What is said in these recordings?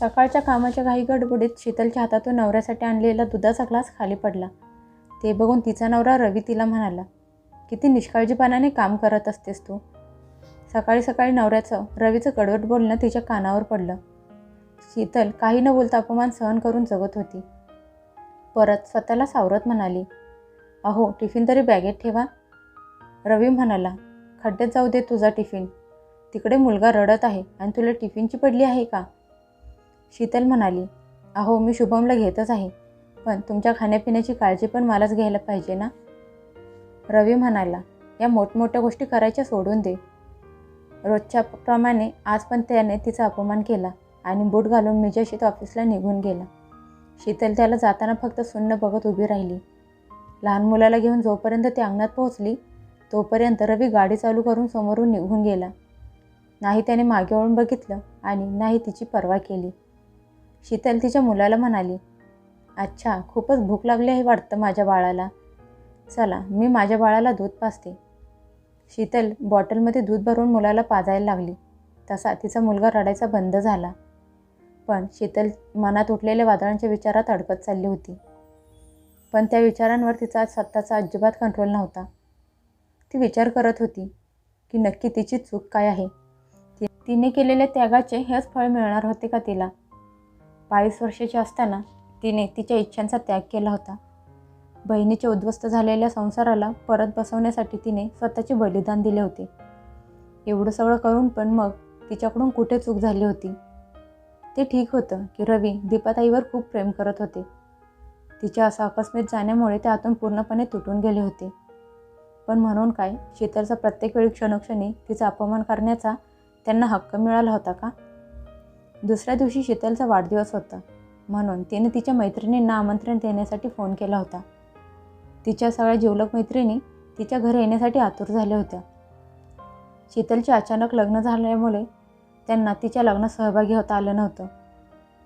सकाळच्या कामाच्या घाई गडबडीत शीतलच्या हातातून नवऱ्यासाठी आणलेला दुधाचा ग्लास खाली पडला. ते बघून तिचा नवरा रवी तिला म्हणाला किती निष्काळजीपणाने काम करत असतेस तू. सकाळी सकाळी नवऱ्याचं रवीचं कडवट बोलणं तिच्या कानावर पडलं. शीतल काही न बोलता अपमान सहन करून जगत होती. परत स्वतःला सावरत म्हणाली अहो टिफिन तरी बॅगेत ठेवा. रवी म्हणाला खड्ड्यात जाऊ दे तुझा टिफिन. तिकडे मुलगा रडत आहे आणि तुला टिफिनची पडली आहे का? शीतल म्हणाली अहो मी शुभमला घेतच आहे पण तुमच्या खाण्यापिण्याची काळजी पण मलाच घ्यायला पाहिजे ना? रवी म्हणाला या मोठमोठ्या गोष्टी करायच्या सोडून दे. रोजच्या प्रमाणे आज पण त्याने तिचा अपमान केला आणि बूट घालून मिजाशीत ऑफिसला निघून गेला. शीतल त्याला जाताना फक्त सुन्न बघत उभी राहिली. लहान मुलाला घेऊन जोपर्यंत ती अंगणात पोहोचली तोपर्यंत रवी गाडी चालू करून समोरून निघून गेला. नाही त्याने मागे वळून बघितलं आणि नाही तिची पर्वा केली. शीतल तिच्या मुलाला म्हणाली अच्छा खूपच भूक लागली आहे वाटतं माझ्या बाळाला. चला मी माझ्या बाळाला दूध पाजते. शीतल बॉटलमध्ये दूध भरून मुलाला पाजायला लागली. तसा तिचा मुलगा रडायचा बंद झाला. पण शीतल मनात उठलेल्या वादळांच्या विचारात अडकत चालली होती. पण त्या विचारांवर तिचा स्वतःचा अजिबात कंट्रोल नव्हता. ती विचार करत होती की नक्की तिची चूक काय आहे? तिने केलेल्या त्यागाचे हेच फळ मिळणार होते का तिला? बावीस वर्षाची असताना तिने तिच्या इच्छांचा त्याग केला होता. बहिणीच्या उद्ध्वस्त झालेल्या संसाराला परत बसवण्यासाठी तिने स्वतःचे बलिदान दिले होते. एवढं सगळं करून पण मग तिच्याकडून कुठे चूक झाली होती? ते ठीक होतं की रवी दीपाताईवर खूप प्रेम करत होते. तिच्या असं आकस्मित जाण्यामुळे ते आतून पूर्णपणे तुटून गेले होते. पण म्हणून काय शीतलचा प्रत्येक वेळी क्षणोक्षणी तिचा अपमान करण्याचा त्यांना हक्क मिळाला होता का? दुसऱ्या दिवशी शीतलचा वाढदिवस होता. म्हणून तिने तिच्या मैत्रिणींना आमंत्रण देण्यासाठी फोन केला होता. तिच्या सगळ्या जिवलक मैत्रिणी तिच्या घरी येण्यासाठी आतुर झाल्या होत्या. शीतलचे अचानक लग्न झाल्यामुळे त्यांना तिच्या लग्नात सहभागी होता आलं नव्हतं.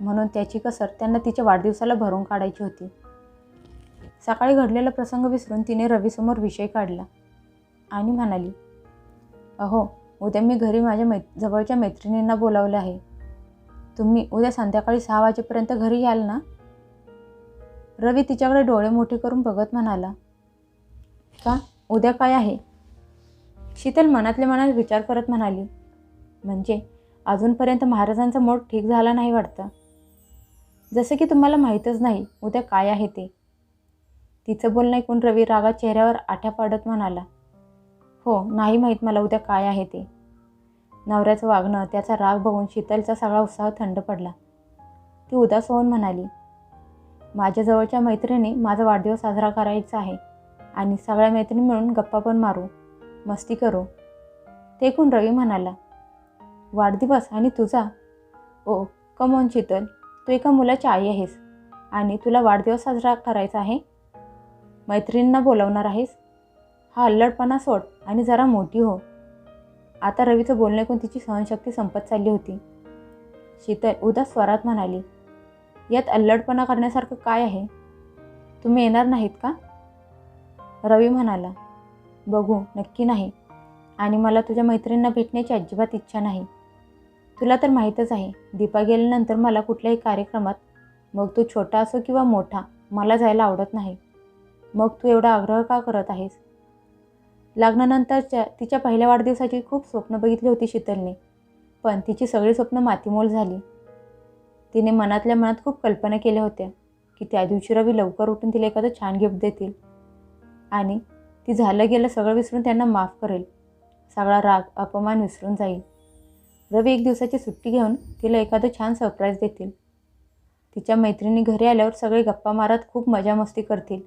म्हणून त्याची कसर त्यांना तिच्या वाढदिवसाला भरून काढायची होती. सकाळी घडलेला प्रसंग विसरून तिने रवीसमोर विषय काढला आणि म्हणाली अहो उद्या मी घरी माझ्या मै जवळच्या मैत्रिणींना बोलावलं आहे. तुम्ही उद्या संध्याकाळी सहा वाजेपर्यंत घरी याल ना? रवी तिच्याकडे डोळे मोठे करून बघत म्हणाला का? उद्या काय आहे? शीतल मनातल्या मनात विचार करत म्हणाली म्हणजे अजूनपर्यंत महाराजांचा मोड ठीक झाला नाही वाटतं. जसं की तुम्हाला माहीतच नाही उद्या काय आहे ते. तिचं बोलणं ऐकून रवी रागा चेहऱ्यावर आठ्या पाडत म्हणाला हो नाही माहीत मला उद्या काय आहे ते. नवऱ्याचं वागणं त्याचा राग बघून शीतलचा सगळा उत्साह थंड पडला. ती उदास होऊन म्हणाली माझ्या जवळच्या मैत्रिणी माझा वाढदिवस साजरा करायचा आहे आणि सगळ्या मैत्रिणी मिळून गप्पा पण मारू. मस्ती करू. ते ऐकून रवी म्हणाला वाढदिवस आणि तुझा? ओ कमोन शीतल. तू एका मुलाची आई आहेस आणि तुला वाढदिवस साजरा करायचा आहे? मैत्रिणींना बोलवणार आहेस? हा अल्लडपणा सोड आणि जरा मोठी हो. आता रवीचं बोलणं ऐकून तिची सहनशक्ती संपत चालली होती. शीतल उदास स्वरात म्हणाली यात अल्लडपणा करण्यासारखं काय आहे? तुम्ही येणार नाहीत का? रवी म्हणाला बघू नक्की नाही. आणि मला तुझ्या मैत्रिणींना भेटण्याची अजिबात इच्छा नाही. तुला तर माहीतच आहे दीपा गेल्यानंतर मला कुठल्याही कार्यक्रमात मग तू छोटा असो किंवा मोठा मला जायला आवडत नाही. मग तू एवढा आग्रह का करत आहेस? लग्नानंतरच्या तिच्या पहिल्या वाढदिवसाची खूप स्वप्न बघितली होती शीतलने. पण तिची सगळी स्वप्न मातीमोल झाली. तिने मनातल्या मनात खूप कल्पना केल्या होत्या की त्या दिवशी रवी लवकर उठून तिला एखादं छान गिफ्ट देतील. आणि ती झालं गेलं सगळं विसरून त्यांना माफ करेल. सगळा राग अपमान विसरून जाईल. रवी एक दिवसाची सुट्टी घेऊन तिला एखादं छान सरप्राईज देतील. तिच्या मैत्रिणी घरी आल्यावर सगळे गप्पा मारत खूप मजा मस्ती करतील.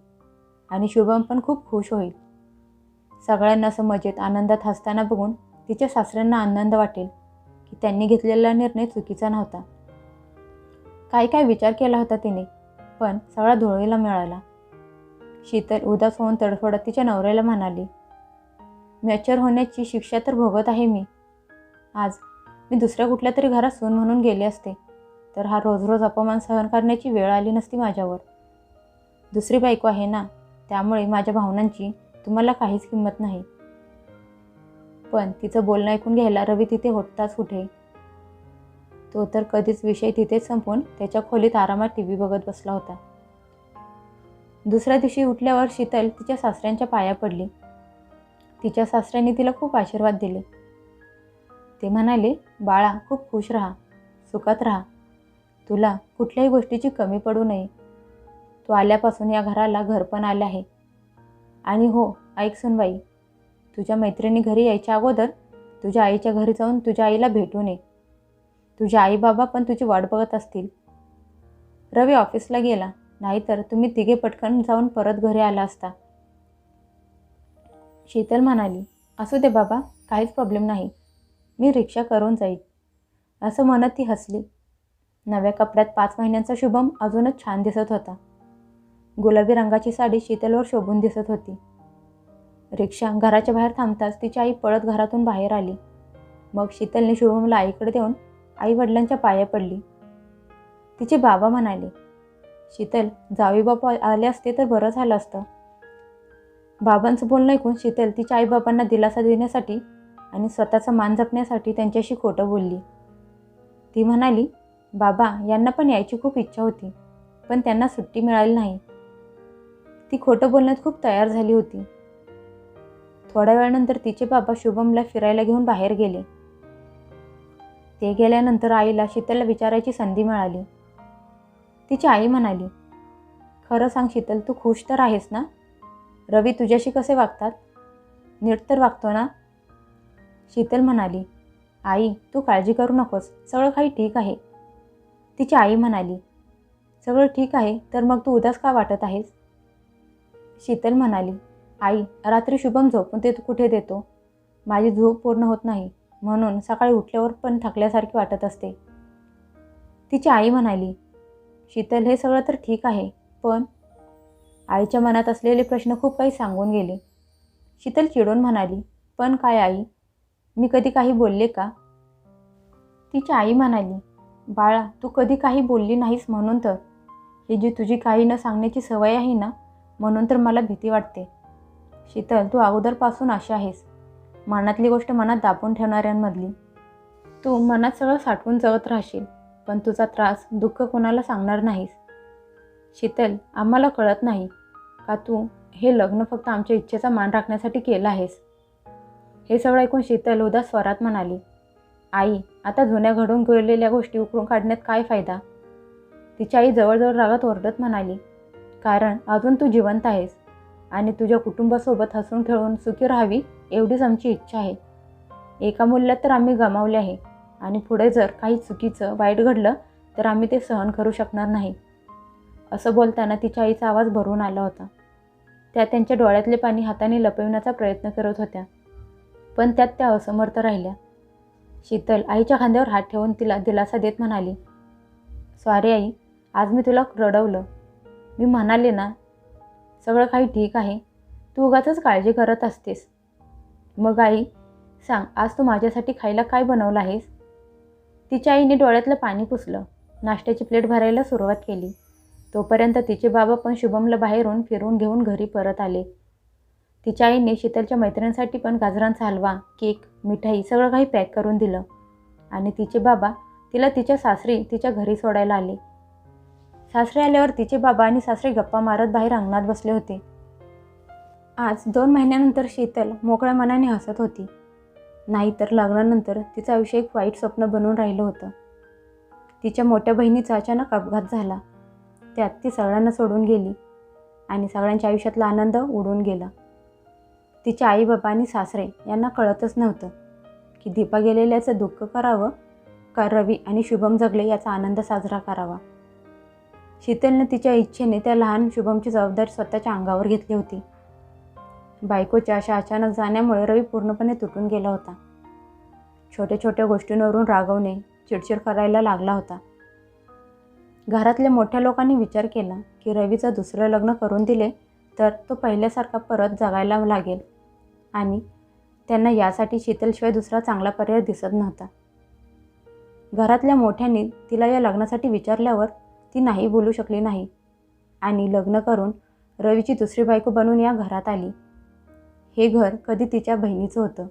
आणि शुभम पण खूप खुश होईल. सगळ्यांना असं मजेत आनंदात हसताना बघून तिच्या सासऱ्यांना आनंद वाटेल की त्यांनी घेतलेला निर्णय चुकीचा नव्हता. काय काय विचार केला होता तिने पण सगळा धुळीला मिळाला. शीतल उदास होऊन तडफडत तिच्या नवऱ्याला म्हणाली मॅचर होण्याची शिक्षा तर भोगत आहे मी. आज मी दुसऱ्या कुठल्या तरी घरात सून म्हणून गेले असते तर हा रोज रोज अपमान सहन करण्याची वेळ आली नसती माझ्यावर. दुसरी बायको आहे ना त्यामुळे माझ्या भावनांची तुम्हाला काहीच किंमत नाही. पण तिचं बोलणं ऐकून घ्यायला रवी तिथे होताच कुठे? तो तर कधीच विषय तिथेच संपून त्याच्या खोलीत आरामात टी व्ही बघत बसला होता. दुसऱ्या दिवशी उठल्यावर शीतल तिच्या सासऱ्यांच्या पाया पडली. तिच्या सासऱ्यांनी तिला खूप आशीर्वाद दिले. ते म्हणाले बाळा खूप खुश राहा सुखात राहा. तुला कुठल्याही गोष्टीची कमी पडू नये. तू आल्यापासून या घराला घर पण आलं आहे. आणि हो ऐक सुनबाई तुझ्या मैत्रिणी घरी यायच्या अगोदर तुझ्या आईच्या घरी जाऊन तुझ्या आईला भेटून ये. तुझे आई बाबा पण तुझी वाट बघत असतील. रवी ऑफिसला गेला नाहीतर तुम्ही तिघे पटकन जाऊन परत घरी आला असता. शीतल म्हणाली असू दे बाबा काहीच प्रॉब्लेम नाही. मी रिक्षा करून जाईल असं म्हणत ती हसली. नव्या कपड्यात पाच महिन्यांचा शुभम अजूनच छान दिसत होता. गुलाबी रंगाची साडी शीतलवर शोभून दिसत होती. रिक्षा घराच्या बाहेर थांबताच तिची आई पळत घरातून बाहेर आली. मग शीतलने शुभमला आईकडे देऊन आई वडिलांच्या पाया पडली. तिचे बाबा म्हणाले शीतल जावी बापा आले असते तर बरं झालं असतं. बाबांचं बोलणं ऐकून शीतल तिच्या आईबाबांना दिलासा देण्यासाठी आणि स्वतःचा मान जपण्यासाठी त्यांच्याशी खोटं बोलली. ती म्हणाली बाबा यांना पण यायची खूप इच्छा होती पण त्यांना सुट्टी मिळाली नाही. ती खोटं बोलण्यात खूप तयार झाली होती. थोड्या वेळानंतर तिचे बाबा शुभमला फिरायला घेऊन बाहेर गेले. ते गेल्यानंतर आईला शीतलला विचारायची संधी मिळाली. तिची आई म्हणाली खरं सांग शीतल तू खुश तर आहेस ना? रवी तुझ्याशी कसे वागतात? नीट तर वागतो ना? शीतल म्हणाली आई तू काळजी करू नकोस सगळं काही ठीक आहे. तिची आई म्हणाली सगळं ठीक आहे तर मग तू उदास का वाटत आहेस? शीतल म्हणाली आई रात्री शुभम झोपून ते कुठे देतो? माझी झोप पूर्ण होत नाही म्हणून सकाळी उठल्यावर पण थकल्यासारखी वाटत असते. तिची आई म्हणाली शीतल हे सगळं तर ठीक आहे पण आईच्या मनात असलेले प्रश्न खूप काही सांगून गेले. शीतल चिडून म्हणाली पण काय आई मी कधी काही बोलले का? तिची आई म्हणाली बाळा तू कधी काही बोलली नाहीस म्हणून तर. ही जी तुझी काही न सांगण्याची सवय आहे ना म्हणून तर मला भीती वाटते. शीतल तू अगोदरपासून अशी आहेस. मनातली गोष्ट मनात दाबून ठेवणाऱ्यांमधली. तू मनात सगळं साठवून जगत राहशील पण तुझा त्रास दुःख कोणाला सांगणार नाहीस. शीतल आम्हाला कळत नाही का तू हे लग्न फक्त आमच्या इच्छेचा मान राखण्यासाठी केलं आहेस? हे सगळं ऐकून शीतल उदास स्वरात म्हणाली आई आता जुन्या घडून गेलेल्या गोष्टी उकळून काढण्यात काय फायदा? तिची आई जवळजवळ रागात ओरडत म्हणाली कारण अजून तू जिवंत आहेस आणि तुझ्या कुटुंबासोबत हसून खेळून सुखी राहावी एवढीच आमची इच्छा आहे. एका मूल्यात तर आम्ही गमावले आहे आणि पुढे जर काही चुकीचं वाईट घडलं तर आम्ही ते सहन करू शकणार नाही. असं बोलताना तिच्या आईचा आवाज भरून आला होता. त्या त्यांच्या डोळ्यातले पाणी हाताने लपविण्याचा प्रयत्न करत होत्या. पण त्यात त्या असमर्थ राहिल्या. शीतल आईच्या खांद्यावर हात ठेवून तिला दिलासा देत म्हणाली सॉरी आई आज मी तुला रडवलं. मी म्हणाले ना सगळं काही ठीक आहे. तू उगाच काळजी करत असतेस. मग आई सांग आज तू माझ्यासाठी खायला काय बनवलं आहेस? तिच्या आईने डोळ्यातलं पाणी पुसलं. नाश्त्याची प्लेट भरायला सुरुवात केली. तोपर्यंत तिचे बाबा पण शुभमला बाहेरून फिरून घेऊन घरी परत आले. तिच्या आईने शीतलच्या मैत्रिणींसाठी पण गाजरांचा हलवा केक मिठाई सगळं काही पॅक करून दिलं. आणि तिचे बाबा तिला तिच्या सासरी तिच्या घरी सोडायला आले. सासरे आल्यावर तिचे बाबा आणि सासरे गप्पा मारत बाहेर अंगणात बसले होते. आज दोन महिन्यानंतर शीतल मोकळ्या मनाने हसत होती. नाहीतर लग्नानंतर तिचं आयुष्य एक वाईट स्वप्न बनून राहिलं होतं. तिच्या मोठ्या बहिणीचा अचानक अपघात झाला. त्यात ती सगळ्यांना सोडून गेली आणि सगळ्यांच्या आयुष्यातला आनंद उडून गेला. तिच्या आई बाबा आणि सासरे यांना कळतच नव्हतं की दीपा गेलेल्याचं दुःख करावं का रवी आणि शुभम जगले याचा आनंद साजरा करावा. शीतलने तिच्या इच्छेने त्या लहान शुभमची जबाबदारी स्वतःच्या अंगावर घेतली होती. बायकोच्या अशा अचानक जाण्यामुळे रवी पूर्णपणे तुटून गेला होता. छोट्या छोट्या गोष्टींवरून रागवणे चिडचिड करायला लागला होता. घरातल्या मोठ्या लोकांनी विचार केला की रवीचं दुसरं लग्न करून दिले तर तो पहिल्यासारखा परत जगायला लागेल आणि त्यांना यासाठी शीतलशिवाय दुसरा चांगला पर्याय दिसत नव्हता. घरातल्या मोठ्यांनी तिला या लग्नासाठी विचारल्यावर ती नाही बोलू शकली नाही. आणि लग्न करून रवीची दुसरी बायको बनून या घरात आली. हे घर कधी तिच्या बहिणीचं होतं.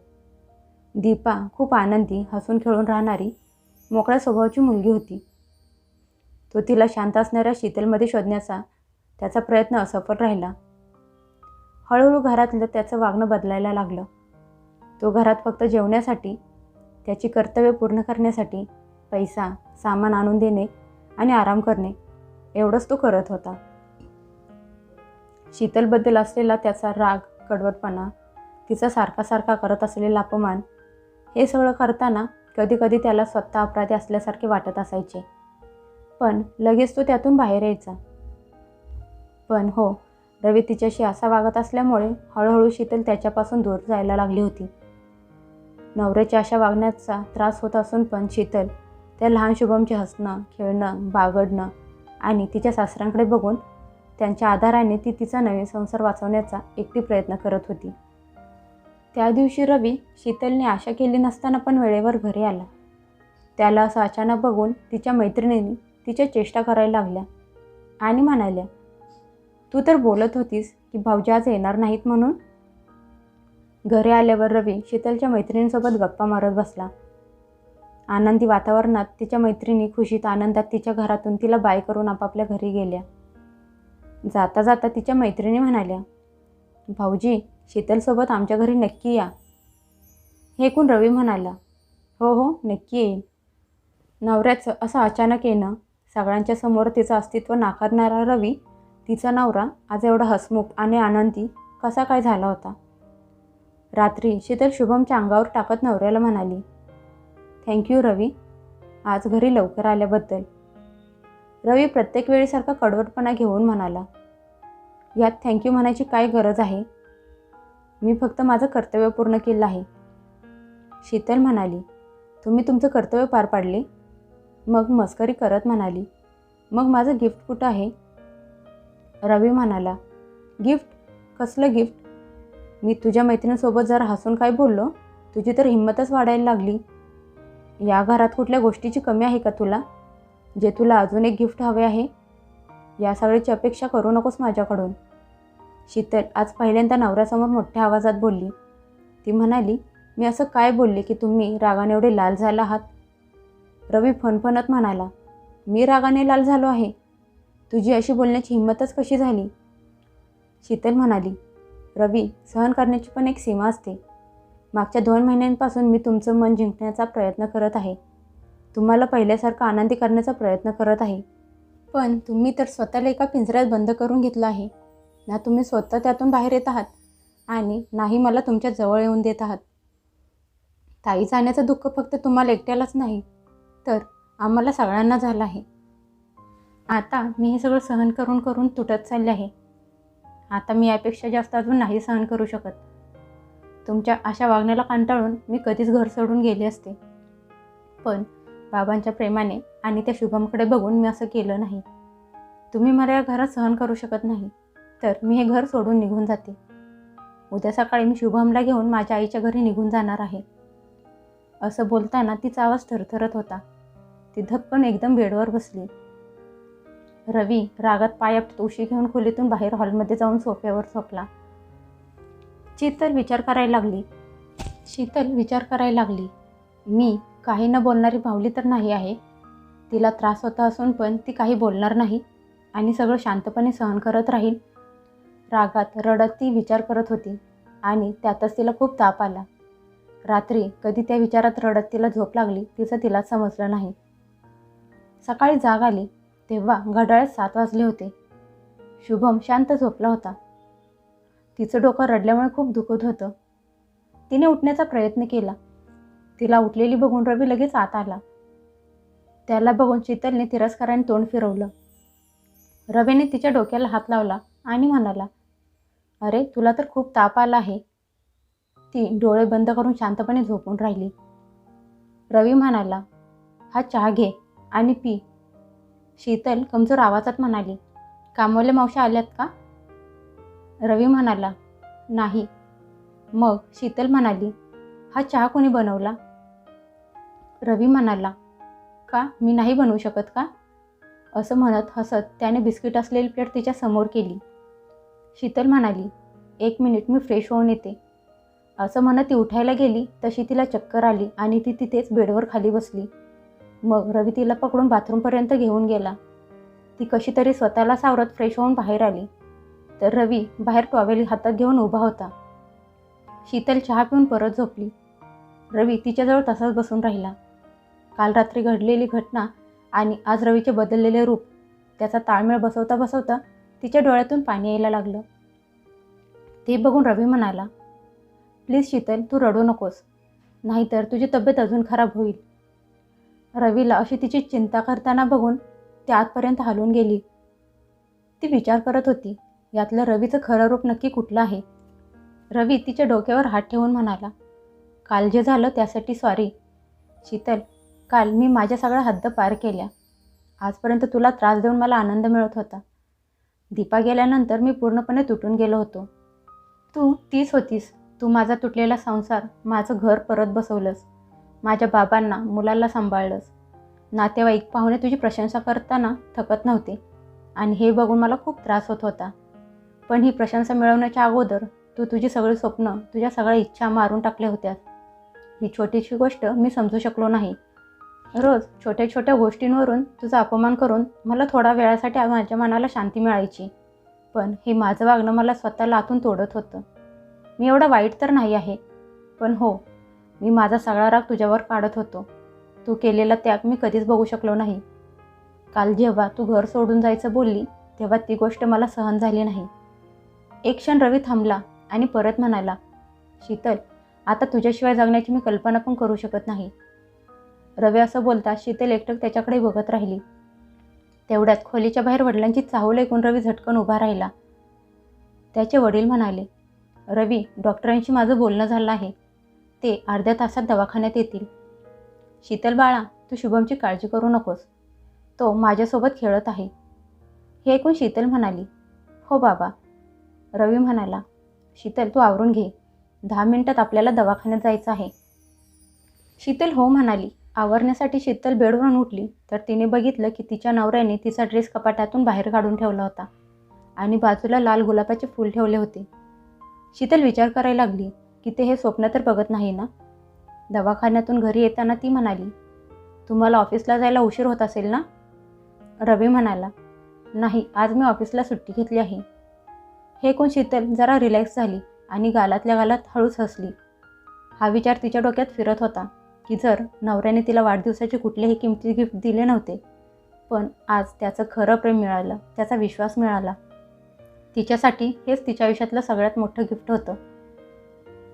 दीपा खूप आनंदी हसून खेळून राहणारी मोकळ्या स्वभावाची मुलगी होती. तो तिला शांत असणाऱ्या शीतलमध्ये शोधण्याचा त्याचा प्रयत्न असफल राहिला. हळूहळू घरातलं त्याचं वागणं बदलायला लागलं. तो घरात फक्त जेवण्यासाठी त्याची कर्तव्य पूर्ण करण्यासाठी पैसा सामान आणून देणे आणि आराम करणे. एवढंच तो करत होता. शीतलबद्दल असलेला त्याचा राग कडवटपणा तिचा सारखा सारखा करत असलेला अपमान हे सगळं करताना कधीकधी त्याला स्वतः अपराधी असल्यासारखे वाटत असायचे. पण लगेच तो त्यातून बाहेर यायचा. पण हो रवी तिच्याशी असा वागत असल्यामुळे हळूहळू शीतल त्याच्यापासून दूर जायला लागली होती. नवऱ्याच्या अशा वागण्याचा त्रास होत असून पण शीतल त्या लहान शुभमचे हसणं खेळणं बागडणं आणि तिच्या सासऱ्यांकडे बघून त्यांच्या आधाराने ती तिचा नवीन संसार वाचवण्याचा एकटी प्रयत्न करत होती. त्या दिवशी रवी शीतलने आशा केली नसताना पण वेळेवर घरी आला. त्याला असं अचानक बघून तिच्या मैत्रिणींनी तिच्या चेष्टा करायला लागल्या आणि म्हणाल्या तू तर बोलत होतीस की भाऊजी आज येणार नाहीत म्हणून? घरी आल्यावर रवी शीतलच्या मैत्रिणींसोबत गप्पा मारत बसला. आनंदी वातावरणात तिच्या मैत्रिणी खुशीत आनंदात तिच्या घरातून तिला बाय करून आपापल्या घरी गेल्या. जाता जाता तिच्या मैत्रिणी म्हणाल्या भाऊजी शीतलसोबत आमच्या घरी नक्की या. हे ऐकून रवी म्हणाला हो हो नक्की येईन. नवऱ्याचं असं अचानक येणं सगळ्यांच्या समोर तिचं अस्तित्व नाकारणारा रवी तिचा नवरा आज एवढा हसमुख आणि आनंदी कसा काय झाला होता? रात्री शीतल शुभमच्या अंगावर टाकत नवऱ्याला म्हणाली थँक्यू रवी. आज घरी लवकर आल्याबद्दल. रवी प्रत्येक वेळेसारखा कडवटपणा घेऊन म्हणाला यात थँक्यू म्हणायची काय गरज आहे? मी फक्त माझं कर्तव्य पूर्ण केलं आहे. शीतल म्हणाली तुम्ही तुमचं कर्तव्य पार पाडले. मग मस्करी करत म्हणाली मग माझं गिफ्ट कुठं आहे? रवी म्हणाला गिफ्ट कसलं गिफ्ट मी तुझ्या मैत्रिणीसोबत जरा हसून काय बोललो? तुझी तर हिंमतच वाढायला लागली. या घरात कुठल्या गोष्टीची कमी आहे का तुला? जे तुला अजून एक गिफ्ट हवे आहे या सगळ्याची अपेक्षा करू नकोस माझ्याकडून. शीतल आज पहिल्यांदा नवऱ्यासमोर मोठ्या आवाजात बोलली. ती म्हणाली मी असं काय बोलले की तुम्ही रागाने एवढे लाल झाला आहात? रवी फणफणत म्हणाला मी रागाने लाल झालो आहे. तुझी अशी बोलण्याची हिंमतच कशी झाली? शीतल म्हणाली रवी सहन करण्याची पण एक सीमा असते. मागच्या दोन महिन्यांपासून मी तुमचं मन जिंकण्याचा प्रयत्न करत आहे. तुम्हाला पहिल्यासारखं आनंदी करण्याचा प्रयत्न करत आहे. पण तुम्ही तर स्वतःला एका पिंजऱ्यात बंद करून घेतलं आहे. ना तुम्ही स्वतः त्यातून बाहेर येत आहात आणि नाही मला तुमच्या जवळ येऊन देत आहात. ताई जाण्याचं दुःख फक्त तुम्हाला एकट्यालाच नाही तर आम्हाला सगळ्यांना झालं आहे. आता मी हे सगळं सहन करून करून तुटत चालले आहे. आता मी यापेक्षा जास्त अजून नाही सहन करू शकत. तुमच्या अशा वागण्याला कंटाळून मी कधीच घर सोडून गेले असते. पण बाबांच्या प्रेमाने आणि त्या शुभमकडे बघून मी असं केलं नाही. तुम्ही मला या घरात सहन करू शकत नाही तर मी हे घर सोडून निघून जाते. उद्या सकाळी मी शुभमला घेऊन माझ्या आईच्या घरी निघून जाणार आहे. असं बोलताना तिचा आवाज थरथरत होता. ती धपकन एकदम बेडवर बसली. रवी रागात पायात उशी घेऊन खोलीतून बाहेर हॉलमध्ये जाऊन सोफ्यावर झोपला. शीतल विचार करायला लागली. शीतल विचार करायला लागली. मी काही न बोलणारी भावली तर नाही आहे. तिला त्रास होता असून पण ती काही बोलणार नाही आणि सगळं शांतपणे सहन करत राहील. रागात रडत ती विचार करत होती आणि त्यातच तिला खूप ताप आला. रात्री कधी त्या विचारात रडत तिला झोप लागली तिचं तिला समजलं नाही. सकाळी जाग आली तेव्हा घड्याळात सात वाजले होते. शुभम शांत झोपला होता. तिचं डोकं रडल्यामुळे खूप दुखत होतं. तिने उठण्याचा प्रयत्न केला. तिला उठलेली बघून रवी लगेच आत आला. त्याला बघून शीतलने तिरस्काराने तोंड फिरवलं. रवीने तिच्या डोक्याला हात लावला आणि म्हणाला अरे तुला तर खूप ताप आला आहे. ती डोळे बंद करून शांतपणे झोपून राहिली. रवी म्हणाला हा चहा घे आणि पी. शीतल कमजोर आवाजात म्हणाली कामवले मावशा आल्यात का? रवी म्हणाला नाही. मग शीतल म्हणाली हा चहा कोणी बनवला? रवी म्हणाला का मी नाही बनवू शकत का? असं म्हणत हसत त्याने बिस्किट असलेली प्लेट तिच्या समोर केली. शीतल म्हणाली एक मिनिट मी फ्रेश होऊन येते. असं म्हणत ती उठायला गेली तशी तिला चक्कर आली आणि ती तिथेच बेडवर खाली बसली. मग रवी तिला पकडून बाथरूमपर्यंत घेऊन गेला. ती कशी तरी स्वतःला सावरत फ्रेश होऊन बाहेर आली. तर रवी बाहेर टॉवेल हातात घेऊन उभा होता. शीतल चहा पिऊन परत झोपली. रवी तिच्याजवळ तसाच बसून राहिला. काल रात्री घडलेली घटना आणि आज रवीचे बदललेले रूप त्याचा ताळमेळ बसवता बसवता तिच्या डोळ्यातून पाणी यायला लागलं. ते बघून रवी म्हणाला प्लीज शीतल तू रडू नकोस. नाहीतर तुझी तब्येत अजून खराब होईल. रवीला अशी तिची चिंता करताना बघून ती आतपर्यंत हलून गेली. ती विचार करत होती यातलं रवीचं खरं रूप नक्की कुठलं आहे? रवी तिच्या डोक्यावर हात ठेवून म्हणाला काल जे झालं त्यासाठी सॉरी शीतल काल मी माझ्या सगळ्या हद्द पार केल्या. आजपर्यंत तुला त्रास देऊन मला आनंद मिळत होता. दीपा गेल्यानंतर मी पूर्णपणे तुटून गेलो होतो. तू तीच होतीस. तू माझा तुटलेला संसार माझं घर परत बसवलंस. माझ्या बाबांना मुलाला सांभाळलंस. नातेवाईक पाहुणे तुझी प्रशंसा करताना थकत नव्हते. आणि हे बघून मला खूप त्रास होत होता. पण ही प्रशंसा मिळवण्याच्या अगोदर तू तुझी सगळी स्वप्न तुझ्या सगळ्या इच्छा मारून टाकल्या होत्या ही छोटीशी गोष्ट मी समजू शकलो नाही. रोज छोट्या छोट्या गोष्टींवरून तुझा अपमान करून मला थोडा वेळासाठी माझ्या मनाला शांती मिळायची. पण हे माझं वागणं मला स्वतःला आतून तोडत होतं. मी एवढा वाईट तर नाही आहे. पण हो मी माझा सगळा राग तुझ्यावर काढत होतो. तू केलेला त्याग मी कधीच बघू शकलो नाही. काल जेव्हा तू घर सोडून जायचं बोलली तेव्हा ती गोष्ट मला सहन झाली नाही. एक क्षण रवी थांबला आणि परत म्हणाला शीतल आता तुझ्याशिवाय जगण्याची मी कल्पना पण करू शकत नाही. रवी असं बोलता शीतल एकटक त्याच्याकडे बघत राहिली. तेवढ्यात खोलीच्या बाहेर वडिलांची चाहूल ऐकून रवी झटकन उभा राहिला. त्याचे वडील म्हणाले रवी डॉक्टरांशी माझं बोलणं झालं आहे. ते अर्ध्या तासात दवाखान्यात येतील. शीतल बाळा तू शुभमची काळजी करू नकोस. तो माझ्यासोबत खेळत आहे. हे ऐकून शीतल म्हणाली हो बाबा रवी म्हणाला शीतल तू आवरून घे. दहा मिनिटात आपल्याला दवाखान्यात जायचं आहे. शीतल हो म्हणाली. आवरण्यासाठी शीतल बेडवरून उठली तर तिने बघितलं की तिच्या नवऱ्याने तिचा ड्रेस कपाटातून बाहेर काढून ठेवला होता आणि बाजूला लाल गुलाबाचे फूल ठेवले होते. शीतल विचार करायला लागली की ते हे स्वप्न तर बघत नाही ना? दवाखान्यातून घरी येताना ती म्हणाली तुम्हाला ऑफिसला जायला उशीर होत असेल ना? रवी म्हणाला नाही आज मी ऑफिसला सुट्टी घेतली आहे. हे कोण शीतल? जरा रिलॅक्स झाली आणि गालातल्या गालात हळूच हसली. हा विचार तिच्या डोक्यात फिरत होता की जर नवऱ्याने तिला वाढदिवसाचे कुठलेही किमती गिफ्ट दिले नव्हते पण आज त्याचं खरं प्रेम मिळालं त्याचा विश्वास मिळाला. तिच्यासाठी हेच तिच्या आयुष्यातलं सगळ्यात मोठं गिफ्ट होतं.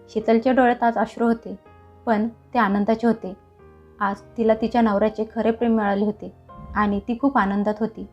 शीतलच्या डोळ्यात आज अश्रू होते पण ते आनंदाचे होते. आज तिला तिच्या नवऱ्याचे खरे प्रेम मिळाले होते आणि ती खूप आनंदात होती.